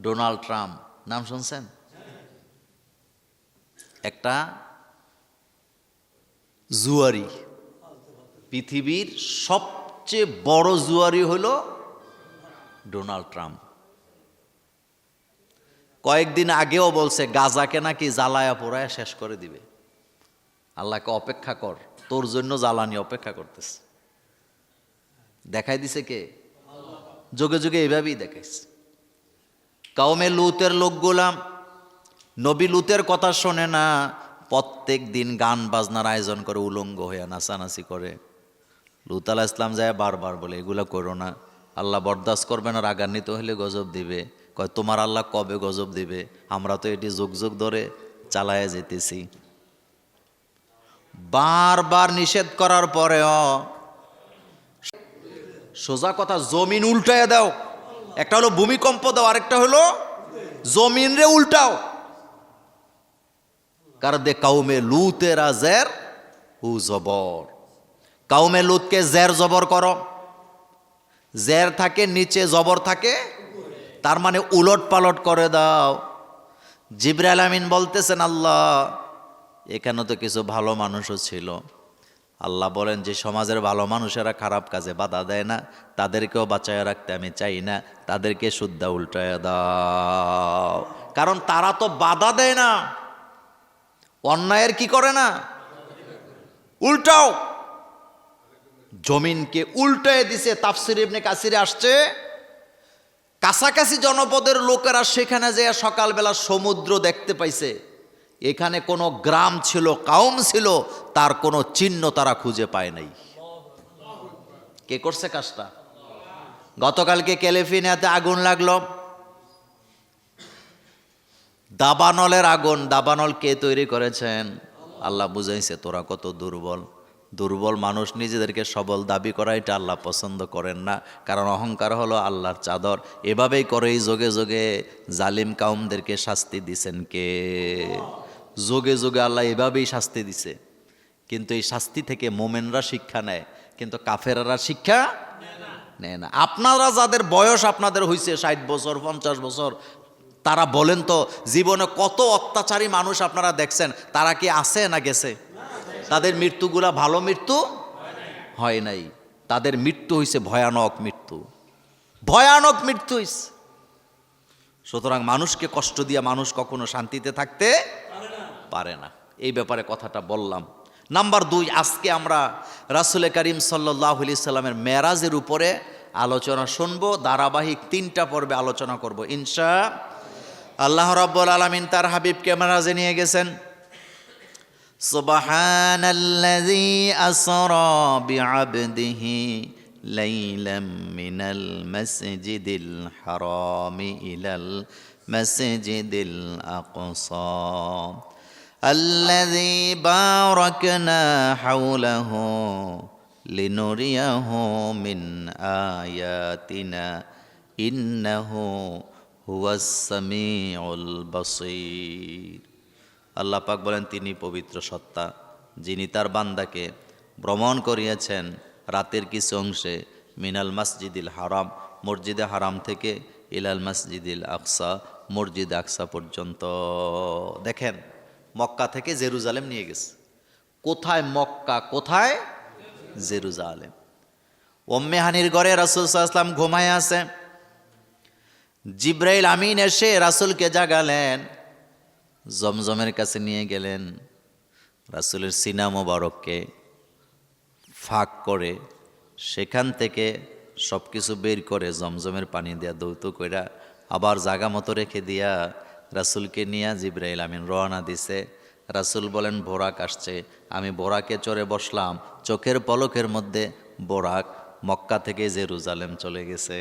Donald Trump. নাম শুনছেন? একটা জুয়ারি। পৃথিবীর সবচেয়ে বড় জুয়ারি হলো ডোনাল্ড ট্রাম্প। কয়েকদিন আগেও বলছে, গাজাকে নাকি জ্বালায়া পোড়ায় শেষ করে দিবে। আল্লাহকে অপেক্ষা কর, তোর জন্য জ্বালানি অপেক্ষা করতেছে। দেখাই দিছে কে? যোগে যোগে এভাবেই দেখাইছে। কাউমে লুতের লোকগুলা নবী লুতের কথা শোনে না, প্রত্যেক দিন গান বাজনার আয়োজন করে, উলঙ্গ হয়ে নাচানাচি করে। লুত আলাহ ইসলাম যায় বারবার বলে, এগুলো করো না। আল্লাহ বরদাস্ত করবে না, রাগান্বিত হলে গজব দিবে। কয়, তোমার আল্লাহ কবে গজব দিবে? আমরা তো এটি যুগ যুগ ধরে চালায় যেতেছি। বারবার নিষেধ করার পরেও সোজা কথা, জমিন উল্টায় দাও। একটা হলো ভূমিকম্প দাও, আরেকটা হলো জমিন রে উল্টাও। কার দে কাউমে লুতেরা জের হু জবর। কাউমে লুতকে জের জবর করো। জের থাকে, নিচে জবর থাকে, তার মানে উলট পালট করে দাও। জিব্রাইল আমিন বলতেছেন, আল্লাহ, এখানে তো কিছু ভালো মানুষও ছিল। আল্লাহ বলেন, যে সমাজের ভালো মানুষেরা খারাপ কাজে বাধা দেয় না, তাদেরকেও বাঁচায় রাখতে আমি চাই না, তাদেরকে শুদ্ধা উল্টায় দাও। কারণ তারা তো বাধা দেয় না। অন্যায়ের কি করে না? উল্টাও। জমিনকে উল্টায় দিছে, তাফসির ইবনে কাসিরে আসছে। কাছাকাছি জনপদের লোকেরা সেখানে যে সকালবেলা সমুদ্র দেখতে পাইছে। এখানে কোনো গ্রাম ছিল, কাউম ছিল, তার কোনো চিহ্ন তারা খুঁজে পায় নাই। কে করছে কাজটা? গতকালকে ক্যালিফোর্নিয়াতে আগুন লাগল। দাবানলের আগুন, দাবানল কে তৈরি করেছেন? আল্লাহ বুঝাইছে, তোরা কত দুর্বল। দুর্বল মানুষ নিজেদেরকে সবল দাবি করা, এটা আল্লাহ পছন্দ করেন না। কারণ অহংকার হলো আল্লাহর চাদর। এভাবেই করে এই যোগে যোগে জালিম কাউমদেরকে শাস্তি দিছেন কে? যোগে যোগে আল্লাহ এভাবেই শাস্তি দিছে। কিন্তু এই শাস্তি থেকে মোমেনরা শিক্ষা নেয়, কিন্তু কাফেরারা শিক্ষা নেয় না। আপনারা যাদের বয়স আপনাদের হয়েছে ষাট বছর, পঞ্চাশ বছর, তারা বলেন তো, জীবনে কত অত্যাচারী মানুষ আপনারা দেখছেন, তারা কি আছে না গেছে? তাদের মৃত্যুগুলা ভালো মৃত্যু হয় নাই। তাদের মৃত্যু হয়েছে ভয়ানক মৃত্যু। ভয়ানক মৃত্যু হয়েছে সুতরাং মানুষকে কষ্ট দিয়ে মানুষ কখনো শান্তিতে থাকতে পারে না এই ব্যাপারে কথাটা বললাম নাম্বার দুই আজকে আমরা রাসুলে করিম সাল্লাহ সাল্লামের মেরাজের উপরে আলোচনা শুনবো ধারাবাহিক তিনটা পর্বে আলোচনা করব ইনশা আল্লাহ রাব্বুল আলামিন তার হাবিবকে মেরাজে নিয়ে গেছেন سبحان الذي أسرى بعبده ليلا من المسجد الحرام إلى المسجد الأقصى الذي باركنا حوله لنريه من آياتنا إنه هو السميع البصير আল্লাহ পাক বলেন তিনি পবিত্র সত্তা যিনি তার বান্দাকে ভ্রমণ করিয়েছেন রাতের কিছু অংশে মিনাল মসজিদিল হারাম মসজিদে হারাম থেকে ইলাল মসজিদিল আকসা মসজিদ আকসা পর্যন্ত দেখেন মক্কা থেকে জেরুজালেম নিয়ে গেছে। কোথায় মক্কা? কোথায়? জেরুজালেম। ওম্মে হানির ঘরে রাসুল সাল্লাম ঘুমায় আছে। জিব্রাইল আমিন এসে রাসুলকে জাগালেন। জমজমের কাছে নিয়ে গেলেন রাসুলের সিনা মোবারককে ফাঁক করে। সেখান থেকে সব কিছু বের করে জমজমের পানি দেয়া দৌত কইরা আবার জাগা মতো রেখে দিয়া রাসুলকে নিয়ে জিব্রাইল আমিন রওনা দিছে। রাসুল বলেন, বোরাক আসছে। আমি বোরাকে চড়ে বসলাম। চোখের পলকের মধ্যে বোরাক মক্কা থেকে জেরুজালেম চলে গেছে।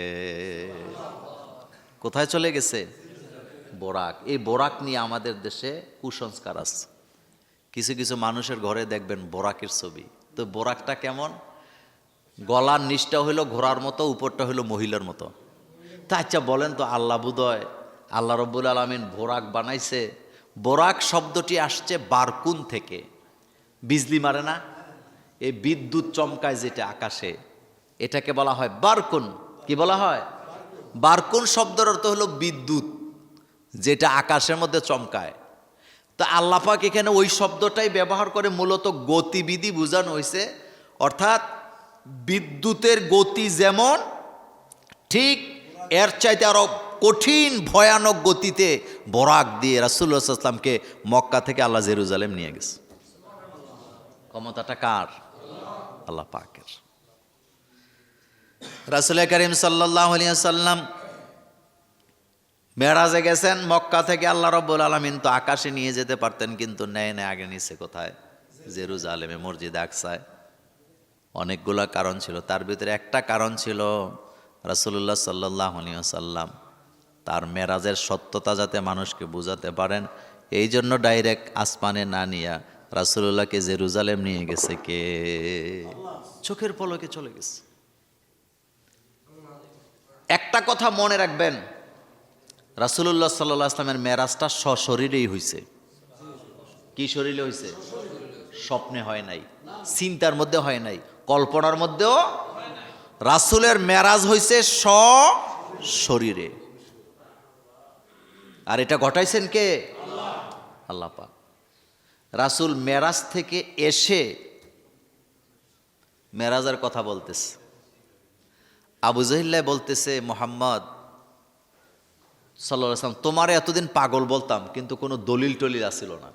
কোথায় চলে গেছে? বোরাক। এই বোরাক নিয়ে আমাদের দেশে কুসংস্কার আছে। কিছু কিছু মানুষের ঘরে দেখবেন বোরাকের ছবি। তো বোরাকটা কেমন? গলার নিচটা হইল ঘোড়ার মতো, উপরটা হইল মহিলার মতো। তা আচ্ছা বলেন তো, আল্লাহ বুদয় আল্লাহ রব্বুল আলমিন বোরাক বানাইছে। বোরাক শব্দটি আসছে বারকুন থেকে। বিজলি মারে না? এই বিদ্যুৎ চমকায় যেটা আকাশে, এটাকে বলা হয় বারকুন। কি বলা হয়? বারকুন শব্দের অর্থ হলো বিদ্যুৎ, যেটা আকাশের মধ্যে চমকায়। তো আল্লাপাক এখানে ওই শব্দটাই ব্যবহার করে মূলত গতিবিধি বোঝানো হয়েছে অর্থাৎ বিদ্যুতের গতি যেমন, ঠিক এর চাইতে আরও কঠিন, ভয়ানক গতিতে বরাক দিয়ে রাসুল্লাহ আসলামকে মক্কা থেকে আল্লাহ জেরুজালেম নিয়ে গেছে। ক্ষমতাটা কার? আল্লাহ পাকের। রাসুল করিম সাল্লাহ সাল্লাম মেরাজে গেছেন, মক্কা থেকে আল্লাহ রব্বুল আলমিন তো আকাশে নিয়ে যেতে পারতেন, কিন্তু নেয় নেয় আগে নিছে কোথায়? জেরুজালেমে, মসজিদ আকসায়। অনেকগুলো কারণ ছিল, তার ভিতরে একটা কারণ ছিল রাসুল্লাহ সাল্লাহ সাল্লাম তার মেরাজের সত্যতা যাতে মানুষকে বোঝাতে পারেন, এই জন্য ডাইরেক্ট আসমানে না নিয়া রাসুল্লাহকে জেরুজালেম নিয়ে গেছে কে? চোখের পলকে চলে গেছে। একটা কথা মনে রাখবেন রাসুল্লাহ সাল্লাহ আসলামের মেরাজটা সশরীরেই হয়েছে কি শরীরে হয়েছে স্বপ্নে হয় নাই, চিন্তার মধ্যে হয় নাই, কল্পনার মধ্যেও রাসুলের মেরাজ হয়েছে স শরীরে আর এটা ঘটাইছেন কে? আল্লাহ পাক। রাসুল মেরাজ থেকে এসে মেরাজের কথা বলতেছে। আবু জহিল্লা বলতেছে, মোহাম্মদ সাল্লাহ আসলাম তোমার এতদিন পাগল বলতাম, কিন্তু কোনো দলিল টলিল আসিল না।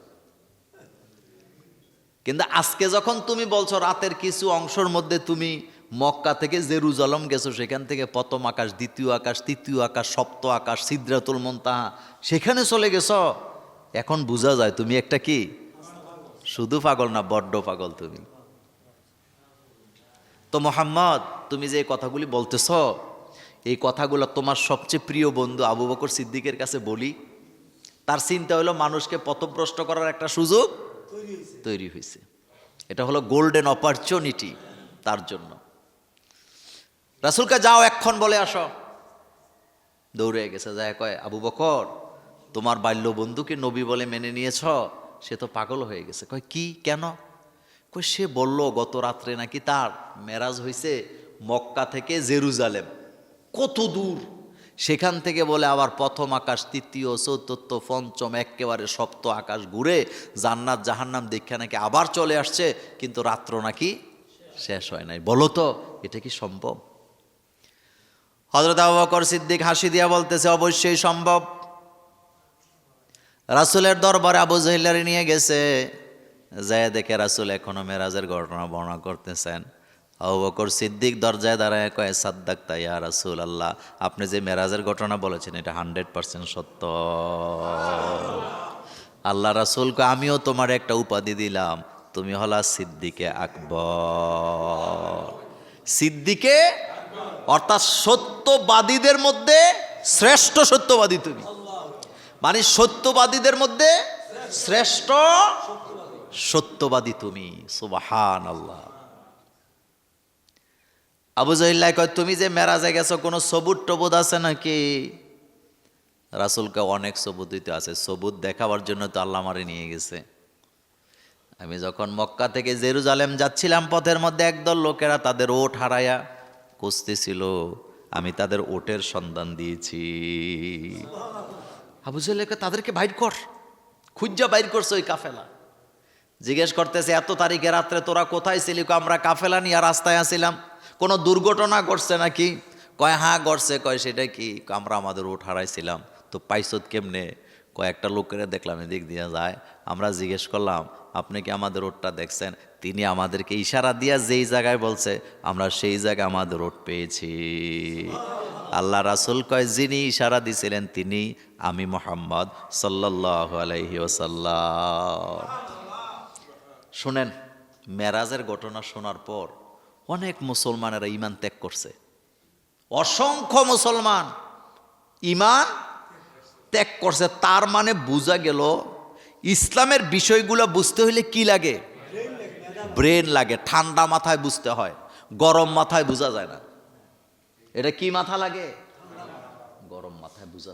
কিন্তু আজকে যখন তুমি বলছো রাতের কিছু অংশের মধ্যে তুমি মক্কা থেকে জেরুজালম গেছো, সেখান থেকে প্রথম আকাশ, দ্বিতীয় আকাশ, তৃতীয় আকাশ, সপ্ত আকাশ, সিদ্রাতুল মন্তাহা, সেখানে চলে গেছ। এখন বোঝা যায় তুমি একটা কি? শুধু পাগল না, বড্ড পাগল তুমি। তো মোহাম্মদ, তুমি যে কথাগুলি বলতেছ, এই কথাগুলো তোমার সবচেয়ে প্রিয় বন্ধু আবু বকর সিদ্দিকের কাছে বলি। তার চিন্তা হলো মানুষকে পথভ্রষ্ট করার একটা সুযোগ তৈরি হয়েছে। এটা হলো গোল্ডেন অপরচুনিটি তার জন্য। রাসুলকে যাও এক্ষণ বলে আসো। দৌড়ে গেছে, যায় কয়, আবু বকর, তোমার বাল্য বন্ধুকে নবী বলে মেনে নিয়েছ? সে তো পাগল হয়ে গেছে। কয়, কি? কেন? কই সে বলল, গত রাত্রে নাকি তার মেরাজ হয়েছে মক্কা থেকে জেরুজালেম। কত দূর। সেখান থেকে বলে, আবার প্রথম আকাশ, তৃতীয়, চতুর্থ, পঞ্চম একেবারে সপ্ত আকাশ ঘুরে জান্নাত, জাহান্নাম দেখে নাকি আবার চলে আসছে, কিন্তু রাত্র নাকি শেষ হয় নাই। বলো তো, এটা কি সম্ভব? হজরত আবু বকর সিদ্দিক হাসি দিয়া বলতেছে, অবশ্যই সম্ভব। রাসুলের দরবারে আবু জহিল্লারে নিয়ে গেছে। যায় দেখে রাসুল এখনও মেরাজের ঘটনা বর্ণনা করতেছেন। আবু বকর সিদ্দিক দরজায় দাঁড়ায় কয়ে, সাদ্দাক তাইয়া রাসুল আল্লাহ আপনি যে মেরাজের ঘটনা বলেছেন, এটা হান্ড্রেড পার্সেন্ট সত্য। আল্লাহ রাসুলকে আমিও তোমার একটা উপাধি দিলাম, তুমি হলা সিদ্দিকে আকবর। সিদ্দিকে অর্থাৎ সত্যবাদীদের মধ্যে শ্রেষ্ঠ সত্যবাদী তুমি। মানে সত্যবাদীদের মধ্যে শ্রেষ্ঠ সত্যবাদী তুমি। সুবাহান আল্লাহ আবু জহিল্লাহ কয়, তুমি যে মেরাজে গেছো, কোনো সবুত টবুত আছে নাকি? রাসুলকে অনেক সবুত দিতে আছে। সবুত দেখাবার জন্য তো আল্লাহ মারে নিয়ে গেছে। আমি যখন মক্কা থেকে জেরুজালেম যাচ্ছিলাম, পথের মধ্যে একদল লোকেরা তাদের ওট হারায়া কুস্তিছিল আমি তাদের ওটের সন্ধান দিয়েছি। আবু জেলেকে তাদেরকে বাইর কর, খুঁজা বাইর করছে ওই কাফেলা। জিজ্ঞেস করতেছে, এত তারিখে রাত্রে তোরা কোথায় ছিলি? আমরা কাফেলা নিয়ে রাস্তায় আসিলাম কোনো দুর্ঘটনা ঘটছে নাকি? কয় হ্যাঁ ঘটছে। কয়, সেটা কি? আমরা আমাদের ওট হারাইছিলাম। তো পাইছত কেমনে? কয়েকটা লোকেরা দেখলাম, এদিক দিয়ে যায়। আমরা জিজ্ঞেস করলাম আপনি কি আমাদের রোডটা দেখছেন? তিনি আমাদেরকে ইশারা দিয়া যেই জায়গায় বলছে আমরা সেই জায়গায় আমাদের রোড পেয়েছি। আল্লাহ রাসুল কয় যিনি ইশারা দিছিলেন তিনি আমি মোহাম্মদ সাল্লাহ আলাইহি ওসাল্লাম শোনেন মেরাজের ঘটনা শোনার পর অনেক মুসলমানেরা ইমান ত্যাগ করছে। অসংখ্য মুসলমান ইমান ত্যাগ করছে। তার মানে বোঝা গেল ইসলামের বিষয়গুলো বুঝতে হলে কি লাগে? ব্রেন লাগে, ঠান্ডা মাথায় বুঝতে হয়, গরম মাথায় বোঝা যায় না। এটা কি মাথা লাগে?